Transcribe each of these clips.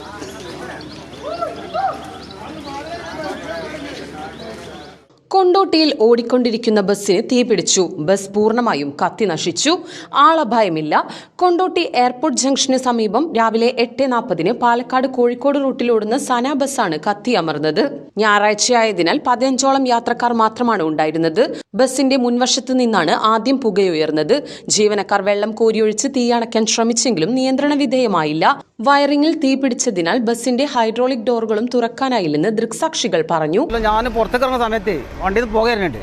Thank you. കൊണ്ടോട്ടിയിൽ ഓടിക്കൊണ്ടിരിക്കുന്ന ബസ്സിന് തീപിടിച്ചു. ബസ് പൂർണമായും കത്തി നശിച്ചു. ആളപായമില്ല കൊണ്ടോട്ടി എയർപോർട്ട് ജംഗ്ഷന് സമീപം രാവിലെ എട്ട് നാൽപ്പതിന് പാലക്കാട് കോഴിക്കോട് റൂട്ടിലോടുന്ന സന ബസ്സാണ് കത്തിയമർന്നത് ഞായറാഴ്ചയായതിനാൽ പതിനഞ്ചോളം യാത്രക്കാർ മാത്രമാണ് ഉണ്ടായിരുന്നത്. ബസിന്റെ മുൻവശത്ത് നിന്നാണ് ആദ്യം പുകയുയർന്നത്. ജീവനക്കാർ വെള്ളം കോരിയൊഴിച്ച് തീയണയ്ക്കാൻ ശ്രമിച്ചെങ്കിലും നിയന്ത്രണ വിധേയമായില്ല. വയറിംഗിൽ തീപിടിച്ചതിനാൽ ബസിന്റെ ഹൈഡ്രോളിക് ഡോറുകളും തുറക്കാനായില്ലെന്ന് ദൃക്സാക്ഷികൾ പറഞ്ഞു. ഞാൻ പുറത്തേക്കിറങ്ങുന്ന സമയത്ത് വണ്ടിയിൽ നിന്ന് പുകയറുന്നുണ്ട്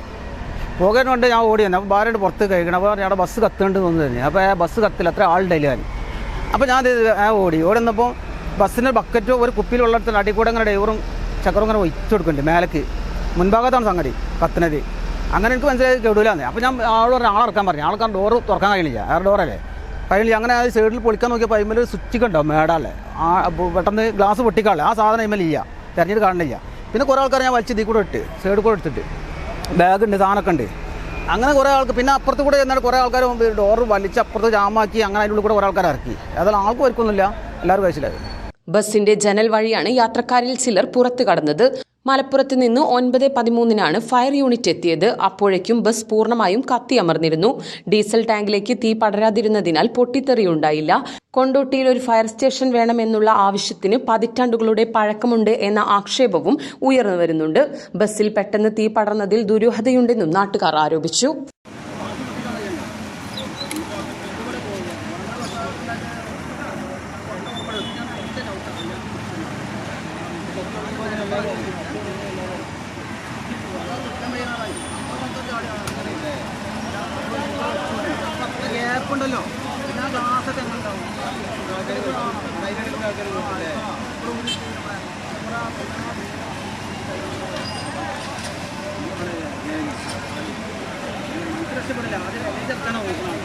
പുകയറുന്നുണ്ട് ഞാൻ ഓടി വന്നു. അപ്പോൾ ഭാര്യയുടെ പുറത്ത് കഴിക്കണം അപ്പോൾ ഞങ്ങളുടെ ബസ് കത്തുന്നുണ്ട് തോന്നുന്നു. അപ്പോൾ ആ ബസ് കത്തില്ല. അത്ര ആളുണ്ടായില്ല ഞാൻ. അപ്പോൾ ഞാൻ ഓടി. ഓടി വന്നപ്പോൾ ബസ്സിന്റെ ബക്കറ്റോ ഒരു കുപ്പിയിൽ വെള്ളത്തിൽ അടി കൂടെ അങ്ങനെ ഡ്രൈവറും ചക്കറും അങ്ങനെ ഒഴിച്ചു കൊടുക്കുന്നുണ്ട് മേലേക്ക്. മുൻഭാഗത്താണ് സംഗതി കത്തുന്നത്. അങ്ങനെ എനിക്ക് മനസ്സിലായി കെടൂലാന്ന് അപ്പോൾ ഞാൻ ആളോട് ഇറക്കാൻ പറഞ്ഞു. ആൾക്കാർ ഡോർ തുറക്കാൻ കഴിഞ്ഞില്ല ആ ഡോറല്ലേ കഴിയില്ല അങ്ങനെ ആ സൈഡിൽ പൊളിക്കാൻ നോക്കിയപ്പോൾ അതിന്മേൽ ഒരു സ്വിച്ച് ഉണ്ടാവും മേടാല്ലേ. ആ പെട്ടെന്ന് ഗ്ലാസ് പൊട്ടിക്കാളെ ആ സാധനം അതിന്മേലില്ല തിരഞ്ഞിട്ട് കാണുന്നില്ല. പിന്നെ കുറേ ആൾക്കാർ ഞാൻ വലിച്ച് ഇതിൽ കൂടെ ഇട്ട് സൈഡ് കൂടെ എടുത്തിട്ട്. ബാഗ് ഉണ്ട് സാധനമൊക്കെ ഉണ്ട്. അങ്ങനെ കുറേ ആൾക്ക് പിന്നെ അപ്പുറത്ത് കൂടെ എന്നാൽ കുറേ ആൾക്കാർ ഡോർ വലിച്ച് അപ്പുറത്ത് ജാമാക്കി അങ്ങനെ അതിന്റെ ഉള്ളിൽ കൂടെ കുറേ ആൾക്കാർ ഇറക്കി. അതെല്ലാം ആൾക്ക് ഒരുക്കൊന്നുമില്ല എല്ലാവരും കഴിച്ചില്ല. ബസിന്റെ ജനൽ വഴിയാണ് യാത്രക്കാരിൽ ചിലർ പുറത്തു കടന്നത്. മലപ്പുറത്ത് നിന്ന് ഒൻപത് പതിമൂന്നിനാണ് ഫയർ യൂണിറ്റ് എത്തിയത്. അപ്പോഴേക്കും ബസ് പൂർണമായും കത്തിയമർന്നിരുന്നു ഡീസൽ ടാങ്കിലേക്ക് തീ പടരാതിരുന്നതിനാൽ പൊട്ടിത്തെറിയുണ്ടായില്ല. കൊണ്ടോട്ടിയിൽ ഒരു ഫയർ സ്റ്റേഷൻ വേണമെന്നുള്ള ആവശ്യത്തിന് പതിറ്റാണ്ടുകളുടെ പഴക്കമുണ്ട് എന്ന ആക്ഷേപവും ഉയർന്നു വരുന്നുണ്ട്. ബസ്സിൽ പെട്ടെന്ന് തീ പടർന്നതിൽ ദുരൂഹതയുണ്ടെന്നും നാട്ടുകാർ ആരോപിച്ചു. ഗ്യാപ്പുണ്ടല്ലോ. പിന്നെ ആ ഗ്ലാസ്സൊക്കെ രക്ഷപ്പെടില്ല. അത് ചെറുക്കാനാണ്